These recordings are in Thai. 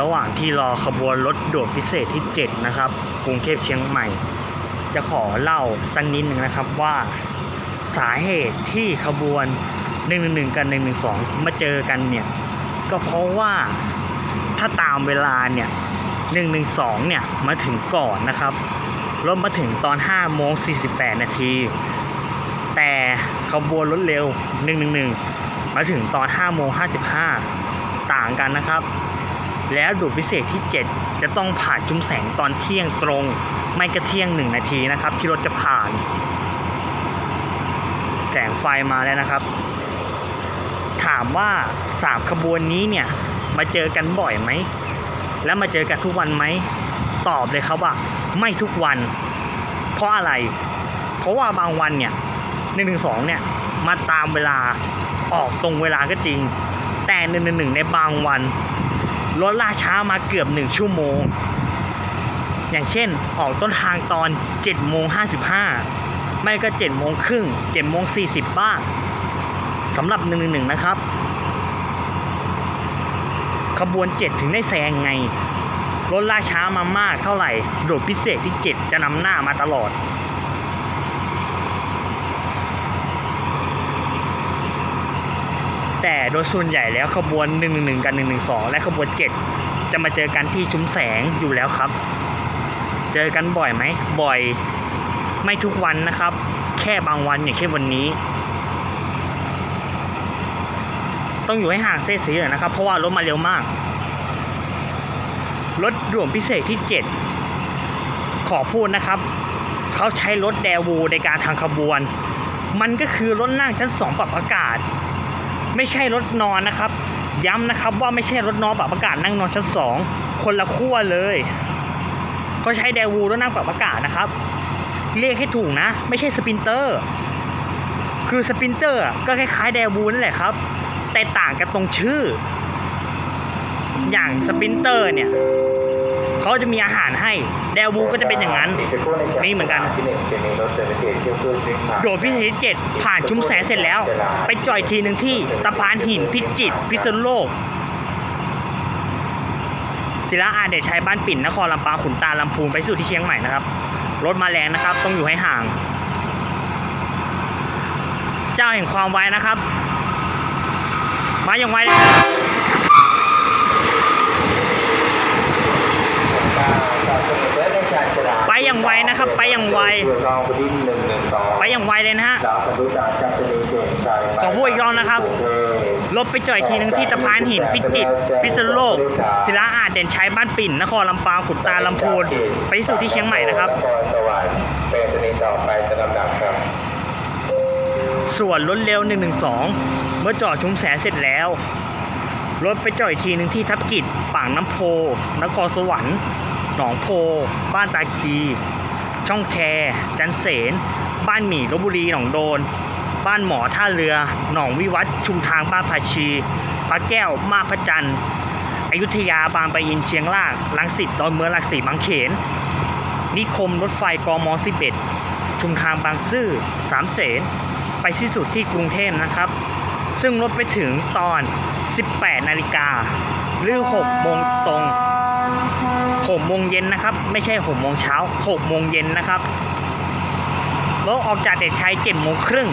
ระหว่างที่รอขบวนรถด่วนพิเศษที่ 7 นะครับกรุงเทพเชียงใหม่ จะขอเล่าสักนนิดหนึ่งนะครับว่าสาเหตุที่ขบวน 111 กับ112 มาเจอกันเนี่ย ก็เพราะว่าถ้าตามเวลาเนี่ย 112 เนี่ย มาถึงก่อนนะครับรถมาถึงตอน5โมง48 นาที แต่ขบวนรถเร็ว 111 มาถึงตอน5โมง55 ต่างกันนะครับ แล้วดูพิเศษที่ 7 จะต้องผ่านจุ้มแสงตอนเที่ยงตรง ไม่ก็เที่ยง 1 นาทีนะครับ ที่รถจะผ่าน แสงไฟมาแล้วนะครับ ถามว่าสามขบวนนี้เนี่ย มาเจอกันบ่อยไหม แล้วมาเจอกันทุกวันไหม ตอบเลยครับว่า ไม่ทุกวัน เพราะอะไร เพราะว่าบางวันเนี่ยหนึ่งหนึ่งสองเนี่ยมาตามเวลาออกตรงเวลาก็จริง แต่หนึ่งหนึ่งหนึ่งในบางวัน รถล่าช้ามาเกือบหนึ่งชั่วโมง อย่างเช่นออกต้นทางตอน7โมง55 ไม่ก็7โมงครึ่ง7โมง40 บ้างสำหรับ 111 นะครับ ขบวน 7 ถึงได้แซงไง รถล่าช้ามามากเท่าไหร่ โดดพิเศษที่ 7 จะนำหน้ามาตลอด แต่โดยส่วนใหญ่แล้วขบวน 1 1 กับ 112 และขบวน 7 จะมาเจอกันที่ชุมแสงอยู่แล้วครับ เจอกันบ่อยไหมบ่อยไม่ทุกวันนะครับ แค่บางวันอย่างเช่นวันนี้ ต้องอยู่ให้ห่างเส้นสีนะครับ เพราะว่ารถมาเร็วมาก รถด่วนพิเศษที่ 7 ขอพูดนะครับ เขาใช้รถแดวูในการทางขบวน มันก็คือรถนั่งชั้น 2 ปรับอากาศ ไม่ใช่รถนอนนะครับ ย้ำนะครับว่าไม่ใช่รถนอนปรับอากาศนั่งนอนชั้น 2 คนละขั้วเลยเขาใช้แดวูรถนั่งปรับอากาศนะครับ เรียกให้ถูกนะ ไม่ใช่สปินเตอร์ คือสปินเตอร์ก็คล้ายๆแดวูนั่นแหละครับ แต่ต่างกันตรงชื่อ อย่างสปินเตอร์เนี่ย เขาจะมีอาหารให้แดวูก็จะเป็นอย่างนั้นนี่เหมือนกันโดดพิเศษเจ็ดผ่านชุมแสงเสร็จแล้ว ไปจอยทีหนึ่งที่ตะพานหินพิจิตรพิษณุโลกศิลาอาเดชชัยบ้านปิ่นนครลำปางขุนตาลลำพูนไปสู่ที่เชียงใหม่นะครับรถมาแรงนะครับ ต้องอยู่ให้ห่าง เจ้าแห่งความไวนะครับ มาอย่างไวเลย ไปอย่างไวนะครับ ไปอย่างไว ไปอย่างไวเลยนะฮะขอพูดอีกรอบนะครับรถไปจ่อยทีหนึงที่สะพานหินพิจิตรพิษณุโลก ศิลาอาจเด่นชัยบ้านปิ่น นครลำปางขุนตาลำพูน ไปสู่ที่เชียงใหม่นะครับนครสวรรค์เป็นชนิดต่อไปจะลำดับครับส่วนรถเร็ว 112 เมื่อจอดชุมแสเสร็จแล้ว รถไปจอดอีกทีหนึ่งที่ทับกิจปากน้ำโพ นครสวรรค์ หนองโพ บ้านตาคี ช่องแค จันเสน บ้านหมี่ลบบุรีหนองโดน บ้านหมอท่าเรือ หนองวิวัฒน์ชุมทางบ้านภาชีพระแก้ว มาพระจันทร์อยุธยาบางปะอินเชียงรากลังสิตดอนเมืองลักสีบางเขน นิคมรถไฟกม11ชุมทางบางซื่อสามเสนไปสิ้นสุดที่กรุงเทพนะครับ ซึ่งรถไปถึงตอน 18 นาฬิกาหรือ 6 โมงตรง 6โมงเย็นนะครับ ไม่ใช่6โมงเช้า6โมงเย็นนะครับรถออกจากเด็กชัย7โมงครึ่ง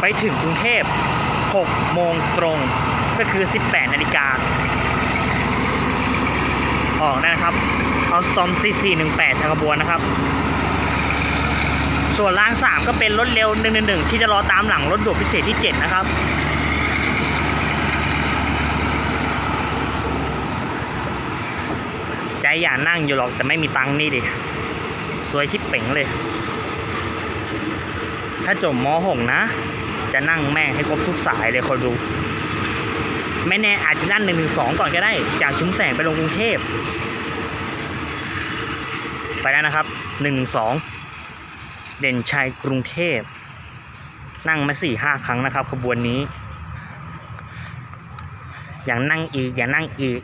ไปถึงกรุงเทพ6โมงตรงก็คือ 18 นาฬิกาออกได้นะครับเอาสตอม 4418ทางขบวนนะครับ ส่วนราง 3 ก็เป็นรถเร็ว 111 ที่จะรอตามหลังรถด่วนพิเศษที่ 7 นะครับ ใจ อยากนั่งอยู่หรอกแต่ไม่มีตังค์นี่ดิ สวยชิบเป๋งเลย ถ้าจบม .6 นะ จะนั่งแม่งให้ครบทุกสายเลยคอยดู ไม่แน่อาจจะนั่นหนึ่งหนึ่งสองก่อนก็ได้ จากชุมแสงไปลงกรุงเทพ ไปแล้วนะครับหนึ่งหนึ่งสองเด่นชัยกรุงเทพ นั่งมาสี่ห้าครั้งนะครับ ขบวนนี้ อย่างนั่งอีก อย่างนั่งอีก